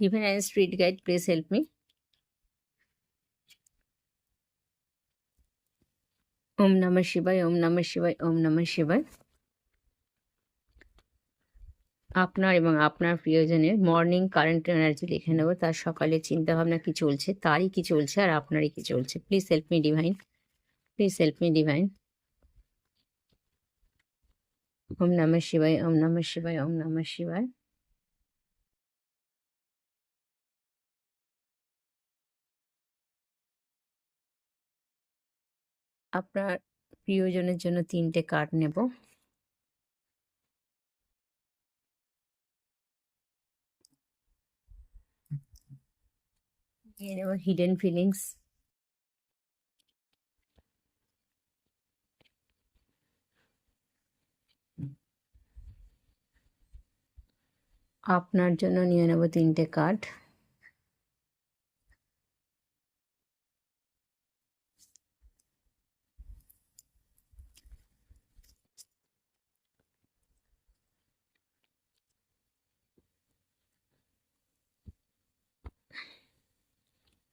Even as street guide, please help me. ওম নমঃ শিবায় ওম নমঃ শিবায় ওম নমঃ শিবায় আপনার এবং আপনার প্রিয়জনের মর্নিং কারেন্ট এনার্জি লিখে নেব। তার সকালে চিন্তা ভাবনা কি চলছে তারই কি চলছে আর আপনারই কি চলছে। Please help me divine please help me divine ওম নমঃ শিবায় ওম নমঃ শিবায় ওম নমঃ শিবায় আপনার প্রিয়জনের জন্য তিনটে কার্ড নেব। নিয়ে হিডেন ফিলিংস আপনার জন্য নিয়ে নেব তিনটে কার্ড।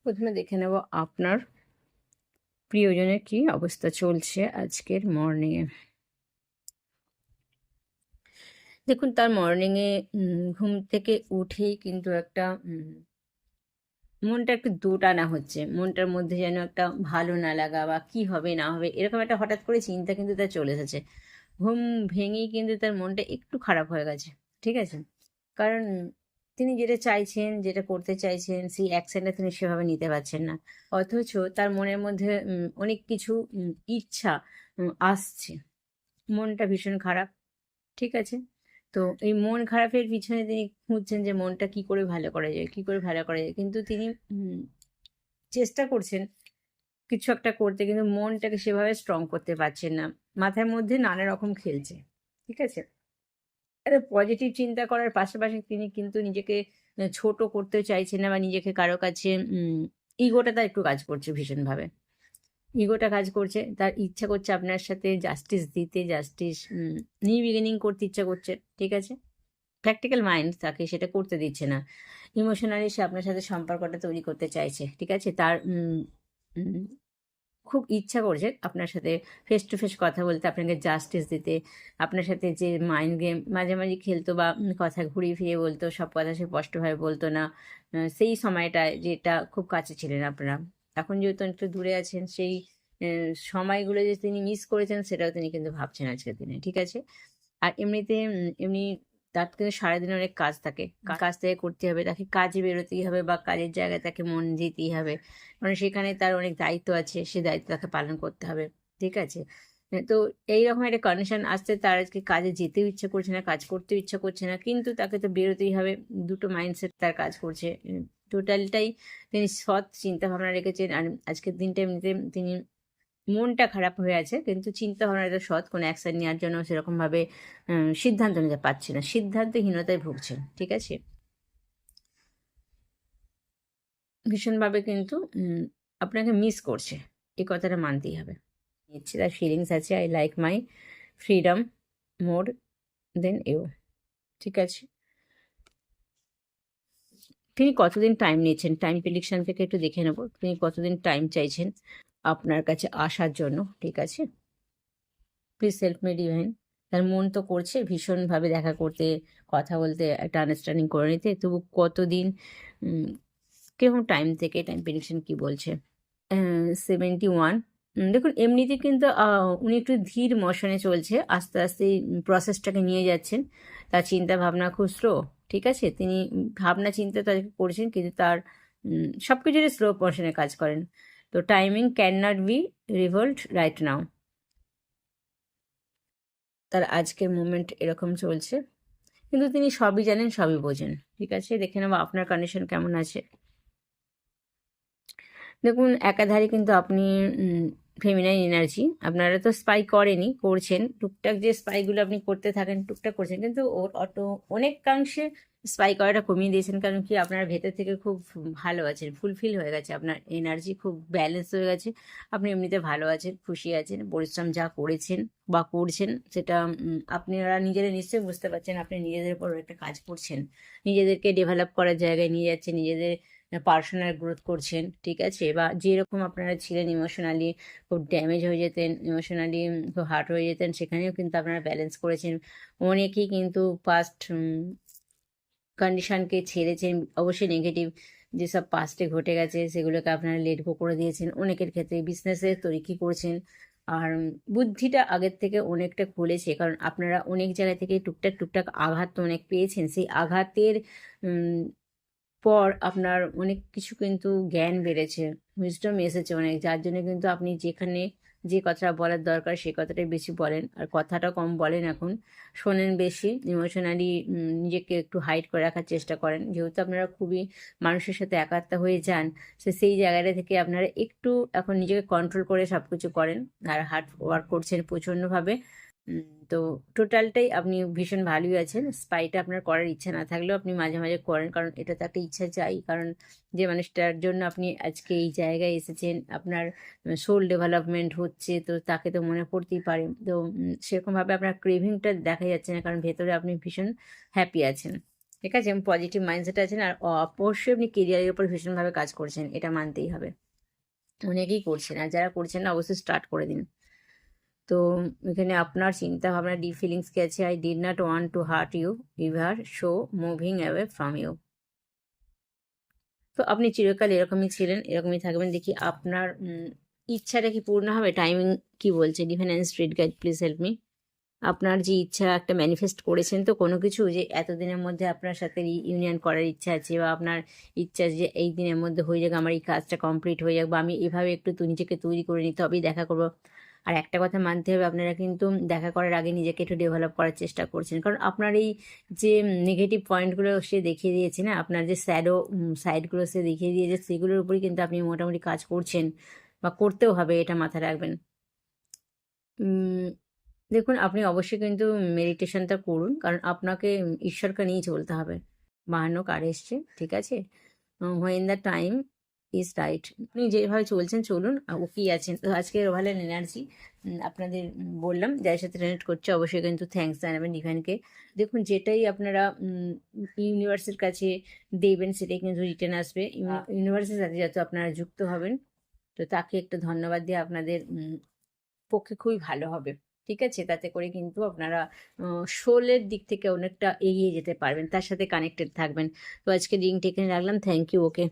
প্রথমে দেখে নেব আপনার প্রিয়জনের কি অবস্থা চলছে আজকের মর্নিংয়ে দেখুন, তার মর্নিংয়ে ঘুম থেকে উঠেই কিন্তু একটা মনটা একটু দোটানা হচ্ছে। মনটার মধ্যে যেন একটা ভালো না লাগা বা কি হবে না হবে, এরকম একটা হঠাৎ করে চিন্তা কিন্তু তার চলে এসেছে। ঘুম ভেঙেই কিন্তু তার মনটা একটু খারাপ হয়ে গেছে, ঠিক আছে? কারণ তিনি যেটা চাইছেন, যেটা করতে চাইছেন, সেই অ্যাকশনটা তিনি সেভাবে নিতে পারছেন না। অথচ তার মনের মধ্যে অনেক কিছু ইচ্ছা আসছে। মনটা ভীষণ খারাপ, ঠিক আছে? তো এই মন খারাপের পিছনে তিনি খুঁজছেন যে মনটা কি করে ভালো করা যায়, কি করে ভালো করা যায়। কিন্তু তিনি চেষ্টা করছেন কিছু একটা করতে, কিন্তু মনটাকে সেভাবে স্ট্রং করতে পারছেন না। মাথার মধ্যে নানা রকম খেলছে, ঠিক আছে? একটা পজিটিভ চিন্তা করার পাশাপাশি তিনি কিন্তু নিজেকে ছোট করতে চাইছেন না বা নিজেকে কারও কাছে ইগোটা তার একটু কাজ করছে ভীষণভাবে। ইগোটা কাজ করছে, তার ইচ্ছা করছে আপনার সাথে জাস্টিস দিতে জাস্টিস নিউ বিগিনিং করতে ইচ্ছা করছে, ঠিক আছে? প্র্যাকটিক্যাল মাইন্ড তাকে সেটা করতে দিচ্ছে না। ইমোশনালি সে আপনার সাথে সম্পর্কটা তৈরি করতে চাইছে, ঠিক আছে? তার খুব ইচ্ছা করছে আপনার সাথে ফেস টু ফেস কথা বলতে, আপনাকে জাস্টিস দিতে, আপনার সাথে যে মাইন্ড গেম মাঝে মাঝে খেলতো বা কথা ঘুরিয়ে ফিরিয়ে বলতো, সব কথা সে স্পষ্টভাবে বলতো না। সেই সময়টায় যেটা খুব কাছে ছিলেন আপনারা। এখন যেহেতু একটু দূরে আছেন, সেই সময়গুলো যে তিনি মিস করেছেন, সেটাও তিনি কিন্তু ভাবছেন আজকের দিনে, ঠিক আছে? আর এমনিতে এমনি তার কিন্তু সারাদিন অনেক কাজ থাকে। কাজ থেকে করতে হবে তাকে কাজে বেরোতেই হবে বা কাজের জায়গায় তাকে মন দিতেই হবে। কারণ সেখানে তার অনেক দায়িত্ব আছে সে দায়িত্ব তাকে পালন করতে হবে ঠিক আছে? তো এইরকম একটা কন্ডিশন আসতে তার আজকে কাজে যেতেও ইচ্ছা করছে না কাজ করতেও ইচ্ছা করছে না কিন্তু তাকে তো বেরোতেই হবে। দুটো মাইন্ডসেট তার কাজ করছে। টোটালটাই তিনি সৎ চিন্তা ভাবনা রেখেছেন। আর আজকের দিনটা এমনিতে তিনি মনটা খারাপ হয়ে আছে, কিন্তু চিন্তা ভাবনাটা সৎ, কোনো অ্যাকশন নেওয়ার জন্য সেরকমভাবে সিদ্ধান্ত নিতে পারছে না। সিদ্ধান্তহীনতায় ভুগছেন ঠিক আছে? ভীষণভাবে কিন্তু আপনাকে মিস করছে। এই কথাটা মানতেই হবে। নিচ্ছে, তার ফিলিংস আছে I like my freedom more than you ঠিক আছে? তিনি কতদিন টাইম নিয়েছেন টাইম প্রেডিকশন থেকে একটু দেখে নেব। তিনি কতদিন টাইম চাইছেন? আপনার কাছে আসার জন্য, ঠিক আছে? প্লিজ হেল্প মি ডিভাইন তার মন তো করছে, ভীষণভাবে দেখা করতে, কথা বলতে, একটা আন্ডারস্ট্যান্ডিং করে নিতে। তবু কতদিন কীরকম টাইম থেকে টাইম প্রেডিকশন কি বলছে? সেভেন্টি ওয়ান দেখুন, এমনিতে কিন্তু উনি একটু ধীর মোশনে চলছে, আস্তে আস্তে প্রসেসটাকে নিয়ে যাচ্ছেন। তার চিন্তা ভাবনা খুব স্লো ঠিক আছে? তিনি ভাবনা চিন্তা তার করছেন, কিন্তু তার সব কিছুরই স্লো মোশনে কাজ করেন। তো timing can not be revolt right now তার আজকের মুভমেন্ট এরকম চলছে। কিন্তু তিনি সবই জানেন, সবই বোঝেন। ঠিক আছে? দেখে নেব আপনার কন্ডিশন কেমন আছে। দেখুন, একাধারে কিন্তু আপনি ফেমিনাইন এনার্জি আপনারা তো স্পাই করেনি, করছেন। টুকটাক যে স্পাইগুলো আপনি করতে থাকেন, টুকটাক করছেন। কিন্তু ওর অটো অনেকাংশে স্পাই করাটা কমিয়ে দিয়েছেন কারণ কি আপনার ভেতর থেকে খুব ভালো আছেন ফুলফিল হয়ে গেছে, আপনার এনার্জি খুব ব্যালেন্স হয়ে গেছে, আপনি এমনিতে ভালো আছেন, খুশি আছেন, পরিশ্রম যা করেছেন বা করছেন সেটা আপনারা নিজেরা নিশ্চয়ই বুঝতে পারছেন আপনি নিজেদের উপর একটা কাজ করছেন, নিজেদেরকে ডেভেলপ করার জায়গায় নিয়ে যাচ্ছেন, নিজেদের পার্সোনাল গ্রোথ করছেন, ঠিক আছে? বা যেরকম আপনারা ছিলেন ইমোশনালি খুব ড্যামেজ হয়ে যেতেন ইমোশনালি খুব হার্ট হয়ে যেতেন, সেখানেও কিন্তু আপনারা ব্যালেন্স করেছেন, অনেকেই কিন্তু পাস্ট কন্ডিশনকে ছেড়েছেন, অবশ্যই নেগেটিভ যেসব পাস্টে ঘটে গেছে, সেগুলোকে আপনারা লেট গো করে দিয়েছেন। অনেকের ক্ষেত্রে বিজনেসে তরিকি করছেন। আর বুদ্ধিটা আগের থেকে অনেকটা খুলেছে, কারণ আপনারা অনেক জায়গা থেকে টুকটাক টুকটাক আঘাত তো অনেক পেয়েছেন। সেই আঘাতের পর আপনার অনেক কিছু কিন্তু জ্ঞান বেড়েছে উইজডম এসেছে অনেক। যার জন্য কিন্তু আপনি যেখানে যে কথাটা বলার দরকার সেই কথাটাই বেশি বলেন। আর কথাটা কম বলেন এখন। শোনেন বেশি ইমোশনালি নিজেকে একটু হাইট করে রাখার চেষ্টা করেন। যেহেতু আপনারা খুবই মানুষের সাথে একাত্তা হয়ে যান সে সেই জায়গাটা থেকে আপনারা একটু এখন নিজেকে কন্ট্রোল করে সব কিছু করেন। আর হার্ড ওয়ার্ক করছেন প্রচণ্ডভাবে তো টোটালটাই আপনি ভীষণ ভালোই আছেন। স্পাইটা আপনার করার ইচ্ছা না থাকলেও আপনি মাঝে মাঝে করেন, কারণ এটা তো একটা ইচ্ছা চাই। কারণ যে মানুষটার জন্য আপনি আজকে এই জায়গায় এসেছেন, আপনার সোল ডেভেলপমেন্ট হচ্ছে, তো তাকে তো মনে পড়তেই পারে। তো সেরকমভাবে আপনার ক্রেভিংটা দেখা যাচ্ছে না, কারণ ভেতরে আপনি ভীষণ হ্যাপি আছেন। ঠিক আছে? পজিটিভ মাইন্ডসেট আছেন, আর অবশ্যই আপনি কেরিয়ারের উপর ভীষণভাবে কাজ করছেন, এটা মানতেই হবে। অনেকেই করছেন, আর যারা করছেন না, অবশ্যই স্টার্ট করে দিন। তো এখানে আপনার চিন্তা ভাবনা ডি ফিলিংস কি আছে? I did not want to hurt you ever show moving away from you তো আপনি চিরকাল এরকমই ছিলেন, এরকমই থাকবেন। দেখি আপনার ইচ্ছাটা কি পূর্ণ হবে? টাইমিং কি বলছে? Divine and street guide please help me আপনার যে ইচ্ছা একটা ম্যানিফেস্ট করেছেন, তো কোনো কিছু যে এতদিনের মধ্যে আপনার সাথে ইউনিয়ন করার ইচ্ছা আছে বা আপনার ইচ্ছা যে এই দিনের মধ্যে হয়ে যাক, আমার এই কাজটা কমপ্লিট হয়ে যাক বা আমি এভাবে একটু নিজেকে তৈরি করে নিতে হবে দেখা করব। আর একটা কথা মানতে হবে, আপনারা কিন্তু দেখা করার আগে নিজেকে একটু ডেভেলপ করার চেষ্টা করছেন। কারণ আপনার এই যে নেগেটিভ পয়েন্টগুলো সে দেখিয়ে দিয়েছে না, আপনার যে স্যাডো সাইডগুলো সে দেখিয়ে দিয়েছে, সেগুলোর উপরই কিন্তু আপনি মোটামুটি কাজ করছেন বা করতেও হবে, এটা মাথায় রাখবেন। দেখুন, আপনি অবশ্যই কিন্তু মেডিটেশনটা করুন, কারণ আপনাকে ঈশ্বরকে নিয়ে চলতে হবে। বাহান্ন কার এসছে, ঠিক আছে? When the time is right আপনি যেভাবে চলছেন চলুন ওকেই আছেন? তো আজকে রোভালের এনার্জি আপনাদের বললাম যার সাথে রিলেট করছে অবশ্যই কিন্তু থ্যাঙ্কস জানাবেন ডিভাইনকে দেখুন যেটাই আপনারা ইউনিভার্সের কাছে দেবেন সেটাই কিন্তু রিটার্ন আসবে। ইউনিভার্সের সাথে যত আপনারা যুক্ত হবেন তো তাকে একটা ধন্যবাদ দিয়ে আপনাদের পক্ষে খুবই ভালো হবে। ঠিক আছে? তাতে করে কিন্তু আপনারা শোলের দিক থেকে অনেকটা এগিয়ে যেতে পারবেন তার সাথে কানেক্টেড থাকবেন। তো আজকে রিং টেকে রাখলাম। Thank you okay